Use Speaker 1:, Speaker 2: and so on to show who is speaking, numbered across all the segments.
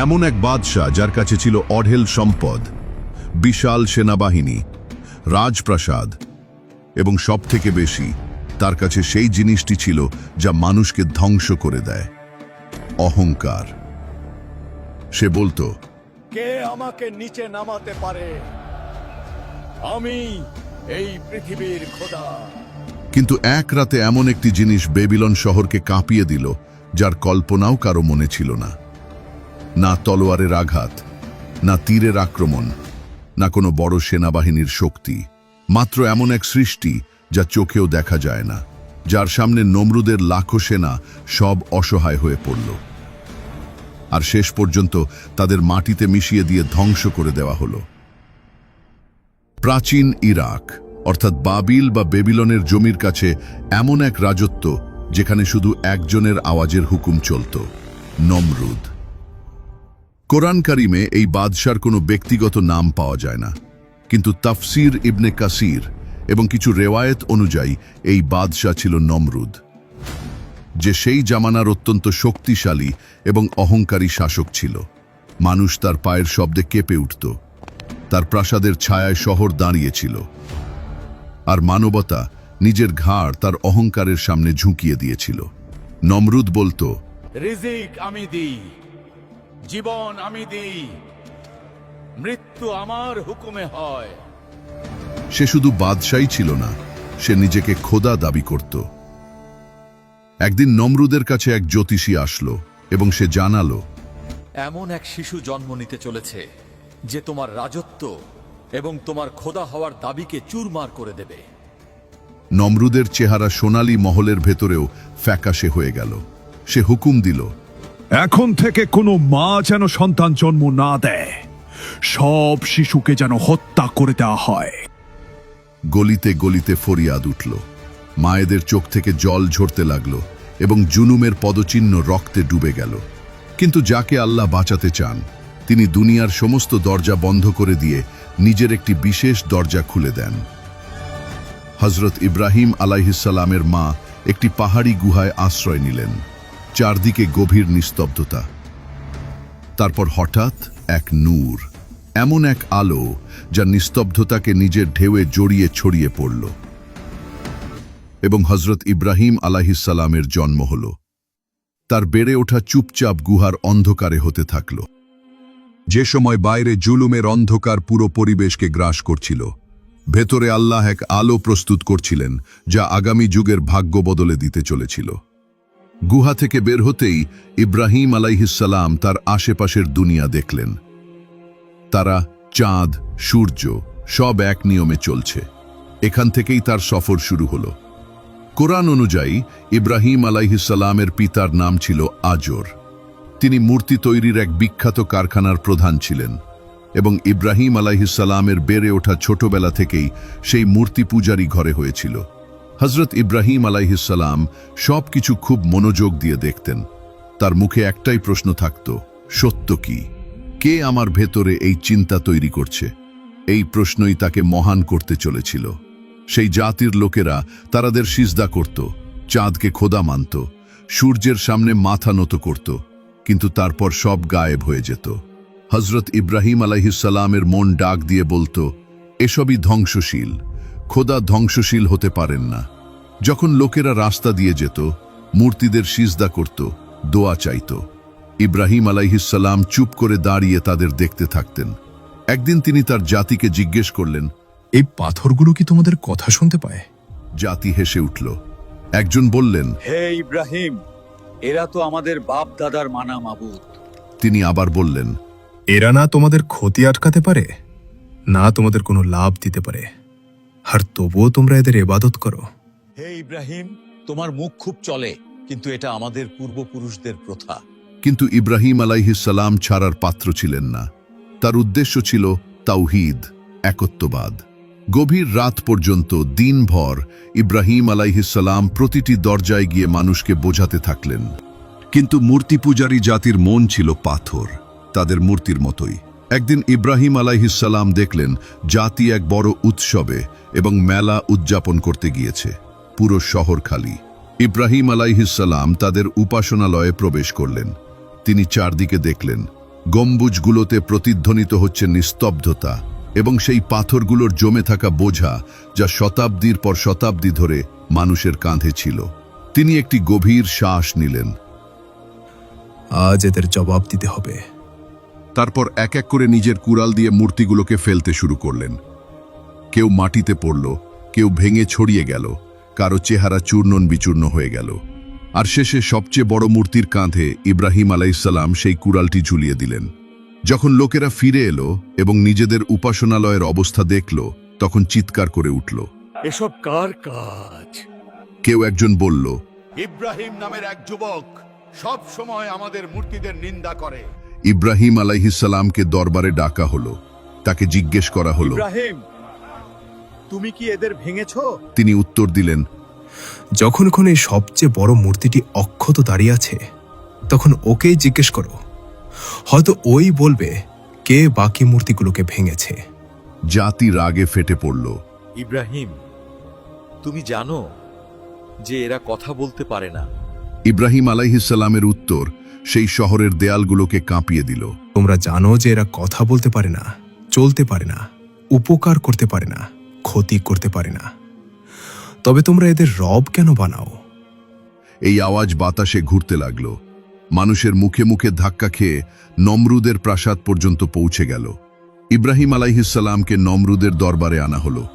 Speaker 1: এমন এক বাদশাহ যার কাছে ছিল অঢেল সম্পদ বিশাল সেনাবাহিনী রাজপ্রাসাদ এবং সবথেকে বেশি তার কাছে সেই জিনিসটি ছিল যা মানুষকে ধ্বংস করে দেয় অহংকার। সে বলতো
Speaker 2: কে আমাকে নিচে নামাতে পারে? আমি এই পৃথিবীর খোদা।
Speaker 1: কিন্তু এক রাতে এমন একটি জিনিস বেবিলন শহরকে কাঁপিয়ে দিল যার কল্পনাও কারও মনে ছিল না। না তলোয়ারের আঘাত, না তীরের আক্রমণ, না কোনো বড় সেনাবাহিনীর শক্তি, মাত্র এমন এক সৃষ্টি যা চোখেও দেখা যায় না, যার সামনে নমরুদের লাখো সেনা সব অসহায় হয়ে পড়ল। আর শেষ পর্যন্ত তাদের মাটিতে মিশিয়ে দিয়ে ধ্বংস করে দেওয়া হলো। প্রাচীন ইরাক, অর্থাৎ বাবিল বা বেবিলনের জমির কাছে এমন এক রাজত্ব যেখানে শুধু একজনের আওয়াজের হুকুম চলত, নমরুদ। কোরআন কারিমে এই বাদশার কোনো ব্যক্তিগত নাম পাওয়া যায় না। কিন্তু তাফসির ইবনে কাসির এবং কিছু রেওয়ায়েত অনুযায়ী এই বাদশাহ ছিল নমরুদ, যে সেই জামানার অত্যন্ত শক্তিশালী এবং অহংকারী শাসক ছিল। মানুষ তার পায়ের শব্দে কেঁপে উঠত, তার প্রাসাদের ছায়ায় শহর দাঁড়িয়েছিল আর মানবতা নিজের ঘাড় তার অহংকারের সামনে ঝুঁকিয়ে দিয়েছিল। নমরুদ বলতো
Speaker 2: আমি দিই। জীবন আমি দিই। মৃত্যু আমার হুকুমে হয়।
Speaker 1: সে শুধু বাদশাই ছিল না সে নিজেকে খোদা দাবি করত। একদিন নমরুদের কাছে এক জ্যোতিষী আসলো এবং সে জানালো
Speaker 2: এমন এক শিশু জন্ম নিতে চলেছে যে তোমার রাজত্ব এবং তোমার খোদা হওয়ার দাবিকে চুরমার করে দেবে।
Speaker 1: নমরুদের চেহারা সোনালী মহলের ভেতরেও ফ্যাকাশে হয়ে গেল। সে হুকুম দিল
Speaker 3: এখন থেকে কোনো মা যেন সন্তান জন্ম না দেয়। সব শিশুকে যেন হত্যা করে দেওয়া হয়।
Speaker 1: গলিতে গলিতে ফরিয়াদ উঠল। মায়েদের চোখ থেকে জল ঝরতে লাগল এবং জুনুমের পদচিহ্ন রক্তে ডুবে গেল। কিন্তু যাকে আল্লাহ বাঁচাতে চান, তিনি দুনিয়ার সমস্ত দরজা বন্ধ করে দিয়ে নিজের একটি বিশেষ দরজা খুলে দেন। হজরত ইব্রাহিম আলাইহিসালামের মা একটি পাহাড়ি গুহায় আশ্রয় নিলেন। চারদিকে গভীর নিস্তব্ধতা। তারপর হঠাৎ এক নূর, এমন এক আলো যা নিস্তব্ধতাকে নিজের ঢেউয়ে জড়িয়ে ছড়িয়ে পড়ল। এবং হজরত ইব্রাহিম আলাহিসাল্লামের জন্ম হল। তার বেড়ে ওঠা চুপচাপ গুহার অন্ধকারে হতে থাকল। যে সময় বাইরে জুলুমের অন্ধকার পুরো পরিবেশকে গ্রাস করছিল, ভেতরে আল্লাহ এক আলো প্রস্তুত করছিলেন যা আগামী যুগের ভাগ্য বদলে দিতে চলেছিল। গুহা থেকে বের হতেই ইব্রাহিম আলাইহিসাল্লাম তার আশেপাশের দুনিয়া দেখলেন। তারা চাঁদ, সূর্য সব এক নিয়মে চলছে। এখান থেকেই তার সফর শুরু হল। কোরআন অনুযায়ী ইব্রাহিম আলাইহিসাল্লামের পিতার নাম ছিল আজর। তিনি মূর্তি তৈরির এক বিখ্যাত কারখানার প্রধান ছিলেন এবং ইব্রাহিম আলাইহিসাল্লামের বেড়ে ওঠা ছোটবেলা থেকেই সেই মূর্তি পূজারী ঘরে হয়েছিল। হজরত ইব্রাহিম আলাইহিসাল্লাম সব কিছু খুব মনোযোগ দিয়ে দেখতেন। তার মুখে একটাই প্রশ্ন থাকত, সত্য কি? কে আমার ভেতরে এই চিন্তা তৈরি করছে? এই প্রশ্নই তাকে মহান করতে চলেছিল। সেই জাতির লোকেরা তারাদের সিজদা করত, চাঁদকে খোদা মানত, সূর্যের সামনে মাথা নত করত, কিন্তু তারপর সব গায়েব হয়ে যেত। হজরত ইব্রাহিম আলাইহিসাল্লামের মন ডাক দিয়ে বলতো, এসবই ধ্বংসশীল। খোদা ধ্বংসশীল হতে পারেন না। যখন লোকেরা রাস্তা দিয়ে যেত মূর্তিদের সিজদা করত দোয়া চাইত। ইব্রাহিম আলাইহিসাল্লাম চুপ করে দাঁড়িয়ে তাদের দেখতে থাকতেন। একদিন তিনি তার জাতিকে জিজ্ঞেস করলেন
Speaker 4: এই পাথরগুলো কি তোমাদের কথা শুনতে পায়?
Speaker 1: জাতি হেসে উঠল। একজন বললেন
Speaker 2: হে ইব্রাহিম এরা তো আমাদের বাপ দাদার মানা মাবুদ।
Speaker 1: তিনি আবার বললেন
Speaker 4: এরা না তোমাদের ক্ষতি আটকাতে পারে না তোমাদের কোনো লাভ দিতে পারে। আর তবুও তোমরা এদের এবাদত করো।
Speaker 2: হে ইব্রাহিম তোমার মুখ খুব চলে কিন্তু এটা আমাদের পূর্বপুরুষদের প্রথা।
Speaker 1: কিন্তু ইব্রাহিম আলাইহিসাল্লাম ছাড়ার পাত্র ছিলেন না। তার উদ্দেশ্য ছিল তাওহিদ একত্ববাদ। গভীর রাত পর্যন্ত দিনভর ইব্রাহিম আলাইহিসাল্লাম প্রতিটি দরজায় গিয়ে মানুষকে বোঝাতে থাকলেন। কিন্তু মূর্তি পূজারী জাতির মন ছিল পাথর তাদের মূর্তির মতোই। একদিন ইব্রাহিম আলাইহিসাল্লাম দেখলেন জাতি এক বড় উৎসবে এবং মেলা উদযাপন করতে গিয়েছে, পুরো শহর খালি। ইব্রাহিম আলাইহিসাল্লাম তাদের উপাসনালয়ে প্রবেশ করলেন। তিনি চারদিকে দেখলেন, গম্বুজগুলোতে প্রতিধ্বনিত হচ্ছে নিস্তব্ধতা এবং সেই পাথরগুলোর জমে থাকা বোঝা যা শতাব্দীর পর শতাব্দী ধরে মানুষের কাঁধে ছিল। তিনি একটি গভীর শ্বাস নিলেন।
Speaker 4: আজ এদের জবাব দিতে হবে।
Speaker 1: তারপর এক এক করে নিজের কুড়াল দিয়ে মূর্তিগুলোকে ফেলতে শুরু করলেন। কেউ মাটিতে পড়ল কেউ ভেঙে ছড়িয়ে গেল কারও চেহারা চূর্ণন বিচূর্ণ হয়ে গেল। আর শেষে সবচেয়ে বড় মূর্তির কাঁধে ইব্রাহিম আলাইসাল্লাম সেই কুড়ালটি ঝুলিয়ে দিলেন। যখন লোকেরা ফিরে এলো এবং নিজেদের উপাসনালয়ের অবস্থা দেখল তখন চিৎকার করে উঠল।
Speaker 2: এসব কার কাজ?
Speaker 1: কেউ একজন বলল
Speaker 5: ইব্রাহিম নামের এক যুবক সব সময় আমাদের মূর্তিদের নিন্দা করে।
Speaker 1: ইব্রাহিম আলাইহিসাল্লামকে দরবারে ডাকা হলো। তাকে জিজ্ঞেস করা হলো
Speaker 2: ইব্রাহিম তুমি কি এদের ভেঙেছো?
Speaker 1: তিনি উত্তর দিলেন
Speaker 4: যখন এখন এই সবচেয়ে বড় মূর্তিটি অক্ষত দাঁড়িয়ে আছে তখন ওকেই জিজ্ঞেস করো হয়তো ওই বলবে কে বাকি মূর্তিগুলোকে ভেঙেছে।
Speaker 1: জাতি রাগে ফেটে পড়ল।
Speaker 2: ইব্রাহিম তুমি জানো যে এরা কথা বলতে পারে না।
Speaker 1: ইব্রাহিম আলাইহিসাল্লামের উত্তর সেই শহরের দেয়ালগুলোকে কাঁপিয়ে দিল।
Speaker 4: তোমরা জানো যে এরা কথা বলতে পারে না চলতে পারে না উপকার করতে পারে না ক্ষতি করতে পারে না। তবে তোমরা এদের রব কেন বানাও?
Speaker 1: এই আওয়াজ বাতাসে ঘুরতে লাগল। মানুষের মুখে মুখে ধাক্কা খেয়ে নমরুদের প্রাসাদ পর্যন্ত পৌঁছে গেল। ইব্রাহিম আলাইহিসাল্লামকে নমরুদের দরবারে আনা হলো।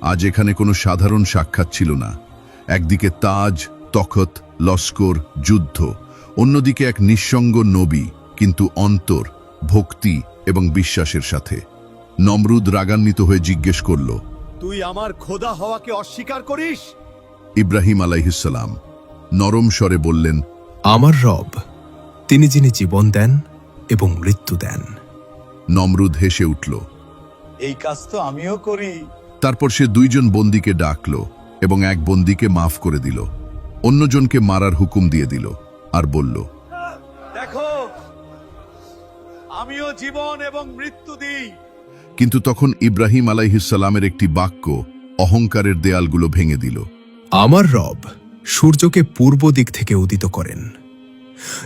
Speaker 1: আজ এখানে কোনো সাধারণ সাক্ষাৎ ছিল না। একদিকে তাজ তখত লস্কর যুদ্ধ অন্যদিকে এক নিঃসঙ্গ নবী কিন্তু অন্তর ভক্তি এবং বিশ্বাসের সাথে। নমরুদ রাগান্বিত হয়ে জিজ্ঞেস করল
Speaker 2: তুই আমার খোদা হওয়াকে অস্বীকার করিস?
Speaker 1: ইব্রাহিম আলাইহিসাল্লাম নরম স্বরে বললেন
Speaker 4: আমার রব তিনি যিনি জীবন দেন এবং মৃত্যু দেন।
Speaker 1: নমরুদ হেসে উঠল
Speaker 2: এই কাজ তো আমিও করি।
Speaker 1: তারপর সে দুইজন বন্দীকে ডাকল এবং এক বন্দীকে মাফ করে দিল অন্যজনকে মারার হুকুম দিয়ে দিল। আর বলল
Speaker 2: দেখো আমিও জীবন এবং মৃত্যু দিই।
Speaker 1: কিন্তু তখন ইব্রাহিম আলাইহিসাল্লামের একটি বাক্য অহংকারের দেয়ালগুলো ভেঙে দিল।
Speaker 4: আমার রব সূর্যকে পূর্ব দিক থেকে উদিত করেন।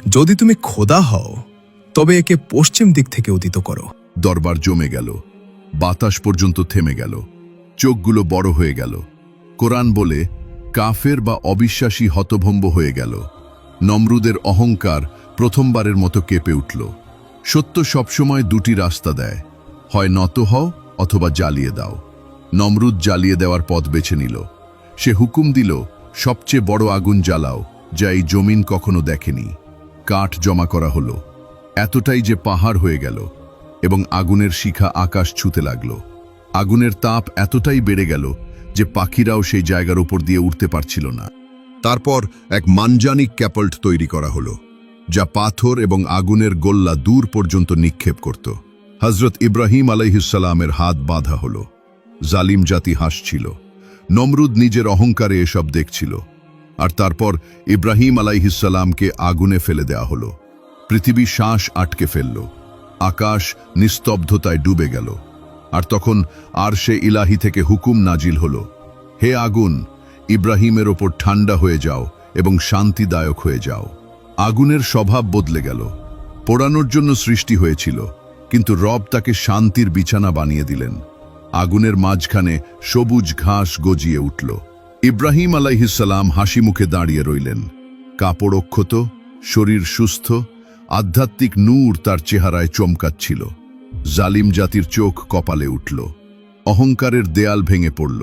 Speaker 4: যদি তুমি খোদা হও তবে একে পশ্চিম দিক থেকে উদিত করো।
Speaker 1: দরবার জমে গেল বাতাস পর্যন্ত থেমে গেল চোখগুলো বড় হয়ে গেল। কোরআন বলে কাফের বা অবিশ্বাসী হতভম্ব হয়ে গেল। নমরুদের অহংকার প্রথমবারের মতো কেঁপে উঠল। সত্য সবসময় দুটি রাস্তা দেয়, হয় নত হও অথবা জ্বালিয়ে দাও। নমরুদ জ্বালিয়ে দেওয়ার পথ বেছে নিল। সে হুকুম দিল, সবচেয়ে বড় আগুন জ্বালাও, যা এই জমিন কখনো দেখেনি। কাঠ জমা করা হলো। এতটাই যে পাহাড় হয়ে গেল এবং আগুনের শিখা আকাশ ছুতে লাগল। আগুনের তাপ এতটাই বেড়ে গেল যে পাখিরাও সেই জায়গার উপর দিয়ে উঠতে পারছিল না। তারপর এক মানজানিক ক্যাপল্ট তৈরি করা হলো, যা পাথর এবং আগুনের গোল্লা দূর পর্যন্ত নিক্ষেপ করত। হজরত ইব্রাহিম আলাইহিসাল্লামের হাত বাঁধা হলো। জালিম জাতি হাসছিল। নমরুদ নিজের অহংকারে এসব দেখছিল। আর তারপর ইব্রাহিম আলাইহিসাল্লামকে আগুনে ফেলে দেয়া হলো। পৃথিবী শ্বাস আটকে ফেলল। আকাশ নিস্তব্ধতায় ডুবে গেল। আর তখন আর সে ইলাহি থেকে হুকুম নাজিল হল, হে আগুন ইব্রাহিমের ওপর ঠান্ডা হয়ে যাও এবং শান্তিদায়ক হয়ে যাও। আগুনের স্বভাব বদলে গেল। পোড়ানোর জন্য সৃষ্টি হয়েছিল, কিন্তু রব তাকে শান্তির বিছানা বানিয়ে দিলেন। আগুনের মাঝখানে সবুজ ঘাস গজিয়ে উঠল। ইব্রাহিম আলাইহিসাল্লাম হাসি মুখে দাঁড়িয়ে রইলেন। কাপড় অক্ষত, শরীর সুস্থ, আধ্যাত্মিক নূর তার চেহারায় চমকাচ্ছিল। জালিম জাতির চোখ কপালে উঠল। অহংকারের দেয়াল ভেঙে পড়ল।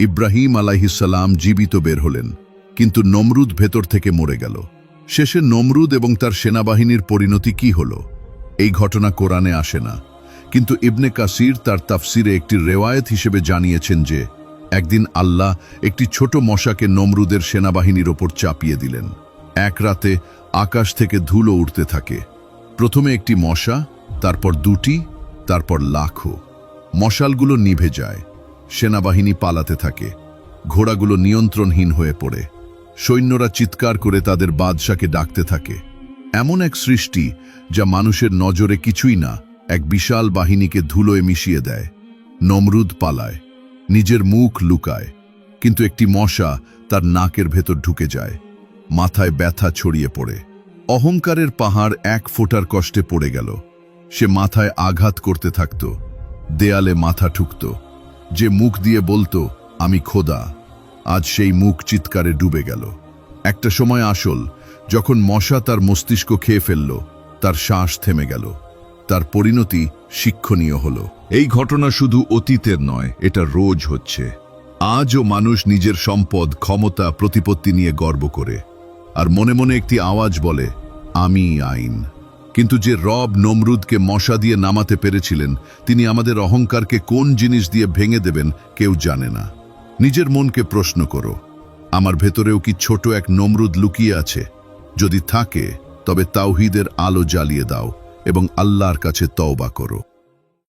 Speaker 1: ইব্রাহিম আলাইহিসাল্লাম জীবিত বের হলেন, কিন্তু নমরুদ ভেতর থেকে মরে গেল। শেষে নমরুদ এবং তার সেনাবাহিনীর পরিণতি কি হল? এই ঘটনা কোরআনে আসে না, কিন্তু ইবনে কাসির তার তাফসিরে একটি রেওয়ায়ত হিসেবে জানিয়েছেন যে, একদিন আল্লাহ একটি ছোট মশাকে নমরুদের সেনাবাহিনীর ওপর চাপিয়ে দিলেন। এক রাতে আকাশ থেকে ধুলো উঠতে থাকে। প্রথমে একটি মশা, তারপর দুটি, তারপর লাখো। মশালগুলো নিভে যায়। সেনাবাহিনী পালাতে থাকে। ঘোড়াগুলো নিয়ন্ত্রণহীন হয়ে পড়ে। সৈন্যরা চিৎকার করে তাদের বাদশাকে ডাকতে থাকে। এমন এক সৃষ্টি যা মানুষের নজরে কিছুই না, এক বিশাল বাহিনীকে ধুলোয় মিশিয়ে দেয়। নমরুদ পালায়, নিজের মুখ লুকায়, কিন্তু একটি মশা তার নাকের ভেতর ঢুকে যায়, মাথায় ব্যথা ছড়িয়ে পড়ে। অহংকারের পাহাড় এক ফোটার কষ্টে পড়ে গেল। সে মাথায় আঘাত করতে থাকত, দেয়ালে মাথা ঠুকত। যে মুখ দিয়ে বলতো, আমি খোদা। আজ সেই মুখ চিৎকারে ডুবে গেল। একটা সময় আসল, যখন মশা তার মস্তিষ্ক খেয়ে ফেলল, তার শ্বাস থেমে গেল। তার পরিণতি শিক্ষণীয় হল। এই ঘটনা শুধু অতীতের নয়, এটা রোজ হচ্ছে। আজও মানুষ নিজের সম্পদ, ক্ষমতা, প্রতিপত্তি নিয়ে গর্ব করে। আর মনে মনে একটি আওয়াজ বলে, আমি আইন। কিন্তু যে রব নমরুদকে মশা দিয়ে নামাতে পেরেছিলেন, তিনি আমাদের অহংকারকে কোন জিনিস দিয়ে ভেঙে দেবেন কেউ জানে না। নিজের মনকে প্রশ্ন করো, আমার ভেতরেও কি ছোট এক নমরুদ লুকিয়ে আছে? যদি থাকে, তবে তাওহিদের আলো জ্বালিয়ে দাও এবং আল্লাহর কাছে তওবা করো।